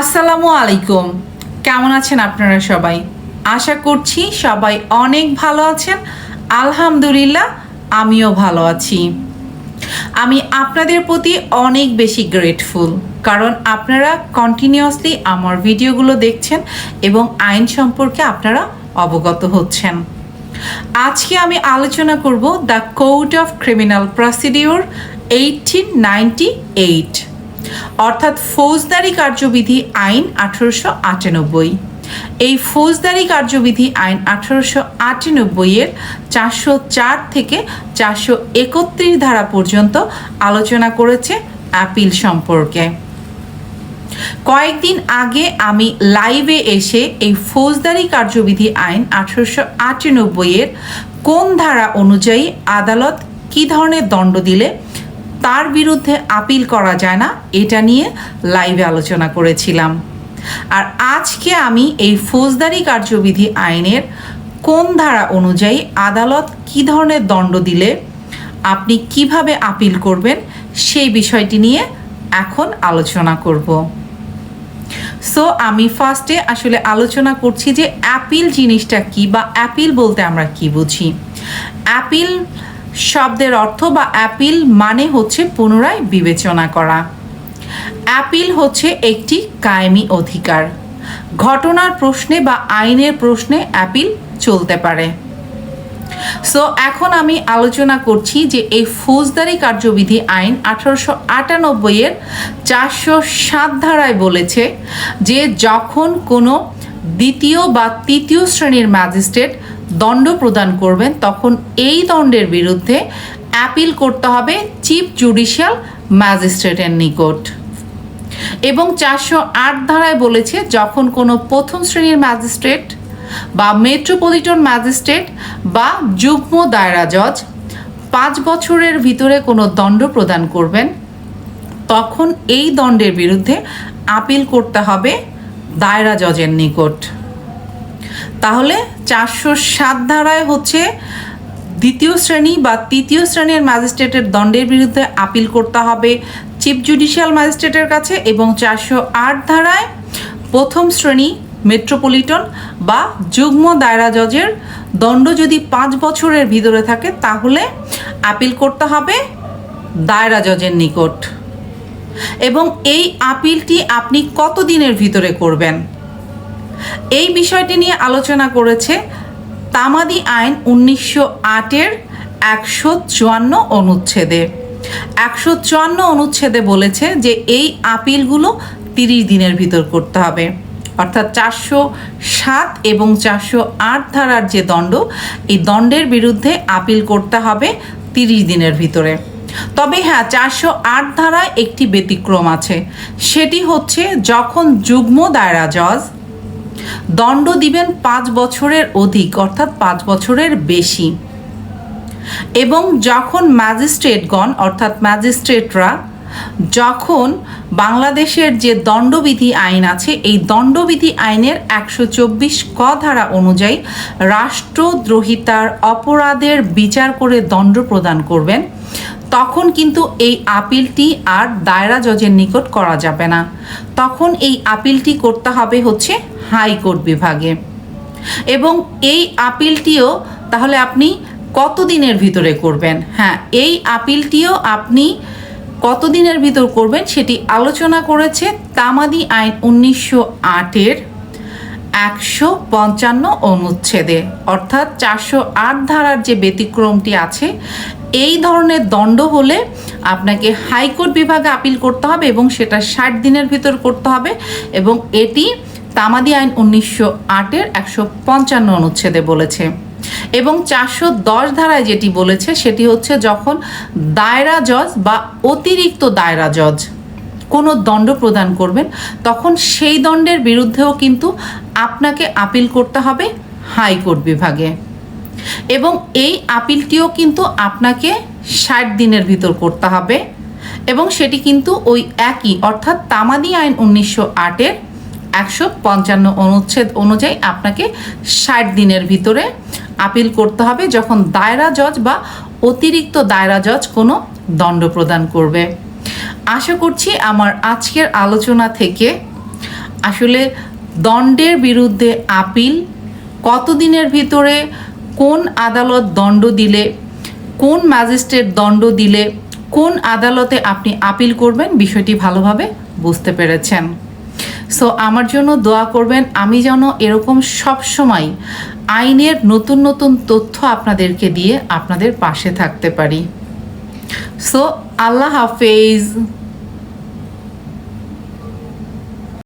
আসসালামু আলাইকুম। কেমন আছেন আপনারা সবাই? আশা করছি সবাই অনেক ভালো আছেন। আলহামদুলিল্লাহ, আমিও ভালো আছি। আমি আপনাদের প্রতি অনেক বেশি গ্রেটফুল কারণ আপনারা কন্টিনিউয়াসলি আমার ভিডিওগুলো দেখছেন এবং আইন সম্পর্কে আপনারা অবগত হচ্ছেন। আজকে আমি আলোচনা করব the code of criminal procedure eighteen ninety eight. অর্থাৎ ফৌজদারি কার্যবিধি আইন আঠারোশো আটানব্বই। এই ফৌজদারি কার্যবিধি আইন আঠারোশো আটানব্বইয়ের চারশো চার থেকে চারশো একত্রিশ ধারা পর্যন্ত আলোচনা করেছে অ্যাপিল সম্পর্কে। কয়েকদিন আগে আমি লাইভে এসে এই ফৌজদারি কার্যবিধি আইন আঠারোশো আটানব্বইয়ের কোন ধারা অনুযায়ী আদালত কী ধরনের দণ্ড দিলে তার বিরুদ্ধে আপিল করা যায় না, এটা নিয়ে লাইভে আলোচনা করেছিলাম। আর আজকে আমি এই ফৌজদারি কার্যবিধি আইনের কোন ধারা অনুযায়ী আদালত কী ধরনের দণ্ড দিলে আপনি কীভাবে আপিল করবেন সেই বিষয়টি নিয়ে এখন আলোচনা করব। সো আমি ফার্স্টে আসলে আলোচনা করছি যে অ্যাপিল জিনিসটা কি বা অ্যাপিল বলতে আমরা কি বুঝি? অ্যাপিল শব্দের অর্থ বা অ্যাপিল মানে হচ্ছে পুনরায় বিবেচনা করা। অ্যাপিল হচ্ছে একটি কায়েমি অধিকার। ঘটনার প্রশ্নে বা আইনের প্রশ্নে অ্যাপিল চলতে পারে। সো এখন আমি আলোচনা করছি যে এই ফৌজদারি কার্যবিধি আইন আঠারোশো আটানব্বইয়ের চারশো সাত ধারায় বলেছে যে যখন কোনো দ্বিতীয় বা তৃতীয় শ্রেণির ম্যাজিস্ট্রেট দণ্ড প্রদান করবেন, তখন এই দণ্ডের বিরুদ্ধে অ্যাপিল করতে হবে চিফ জুডিশিয়াল ম্যাজিস্ট্রেটের নিকট। এবং চারশো আট ধারায় বলেছে, যখন কোনো প্রথম শ্রেণির ম্যাজিস্ট্রেট বা মেট্রোপলিটন ম্যাজিস্ট্রেট বা যুগ্ম দায়রা জজ পাঁচ বছরের ভিতরে কোনো দণ্ড প্রদান করবেন, তখন এই দণ্ডের বিরুদ্ধে আপিল করতে হবে দায়রা জজের নিকট। তাহলে চারশো সাত ধারায় হচ্ছে দ্বিতীয় শ্রেণি বা তৃতীয় শ্রেণির ম্যাজিস্ট্রেটের দণ্ডের বিরুদ্ধে আপিল করতে হবে চিফ জুডিশিয়াল ম্যাজিস্ট্রেটের কাছে এবং চারশো আট ধারায় প্রথম শ্রেণি মেট্রোপলিটন বা যুগ্ম দায়রা জজের দণ্ড যদি পাঁচ বছরের ভিতরে থাকে, তাহলে আপিল করতে হবে দায়রা জজের নিকট। এবং এই আপিলটি আপনি কত দিনের ভিতরে করবেন? এই বিষয়টি নিয়ে আলোচনা করেছে তামাদি আইন উনিশশো আটের একশো চুয়ান্ন অনুচ্ছেদে। একশো চুয়ান্ন অনুচ্ছেদে বলেছে যে এই আপিলগুলো তিরিশ দিনের ভিতর করতে হবে। অর্থাৎ চারশো সাত এবং চারশো আট ধারার যে দণ্ড, এই দণ্ডের বিরুদ্ধে আপিল করতে হবে তিরিশ দিনের ভিতরে। তবে হ্যাঁ চারশো আট ধারায় একটি ব্যতিক্রম আছে। সেটি হচ্ছে যখন যুগ্ম দায়রা জজ দণ্ড দিবেন পাঁচ বছরের অধিক, অর্থাৎ পাঁচ বছরের বেশি। এবং যখন ম্যাজিস্ট্রেটগণ, অর্থাৎ ম্যাজিস্ট্রেটরা, যখন বাংলাদেশের যে দণ্ডবিধি আইন আছে, এই দণ্ডবিধি আইনের একশো চব্বিশ ক ধারা অনুযায়ী রাষ্ট্রদ্রোহিতার অপরাধের বিচার করে দণ্ড প্রদান করবেন, তখন কিন্তু এই আপিলটি আর দায়রা জজের নিকট করা যাবে না। তখন এই আপিলটি করতে হবে হচ্ছে হাইকোর্ট বিভাগে। এবং এই আপিলটিও তাহলে আপনি কত দিনের ভিতরে করবেন? হ্যাঁ এই আপিলটিও আপনি কতদিনের ভিতর করবেন সেটি আলোচনা করেছে তামাদি আইন উনিশশো আটের একশো পঞ্চান্ন অনুচ্ছেদে। অর্থাৎ চারশো আট ধারার যে ব্যতিক্রমটি আছে, এই ধরনের দণ্ড হলে আপনাকে হাইকোর্ট বিভাগে আপিল করতে হবে এবং সেটা ষাট দিনের ভিতর করতে হবে এবং এটি তামাদি আইন উনিশশো আটের একশো পঞ্চান্ন অনুচ্ছেদে বলেছে। এবং চারশো দশ ধারায় যেটি বলেছে, সেটি হচ্ছে যখন দায়রা জজ বা অতিরিক্ত দায়রা জজ কোনো দণ্ড প্রদান করবেন, তখন সেই দণ্ডের বিরুদ্ধেও কিন্তু আপনাকে আপিল করতে হবে হাইকোর্ট বিভাগে। এবং এই আপিলটিও কিন্তু আপনাকে ষাট দিনের ভিতর করতে হবে। এবং সেটি কিন্তু ওই একই, অর্থাৎ তামাদি আইন উনিশশো আটের একশো পঞ্চান্ন অনুচ্ছেদ অনুযায়ী আপনাকে ষাট দিনের ভিতরে আপিল করতে হবে যখন দায়রা জজ বা অতিরিক্ত দায়রা জজ কোনো দণ্ড প্রদান করবে। আশা করছি আমার আজকের আলোচনা থেকে আসলে দণ্ডের বিরুদ্ধে আপিল, কতদিনের ভিতরে কোন আদালত দণ্ড দিলে, কোন ম্যাজিস্ট্রেট দণ্ড দিলে, কোন আদালতে আপনি আপিল করবেন বিষয়টি ভালোভাবে বুঝতে পেরেছেন। সো আমার জন্য দোয়া করবেন, আমি যেন এরকম সব সময় আইনের নতুন নতুন তথ্য আপনাদেরকে দিয়ে আপনাদের পাশে থাকতে পারি। সো আল্লাহ হাফেজ।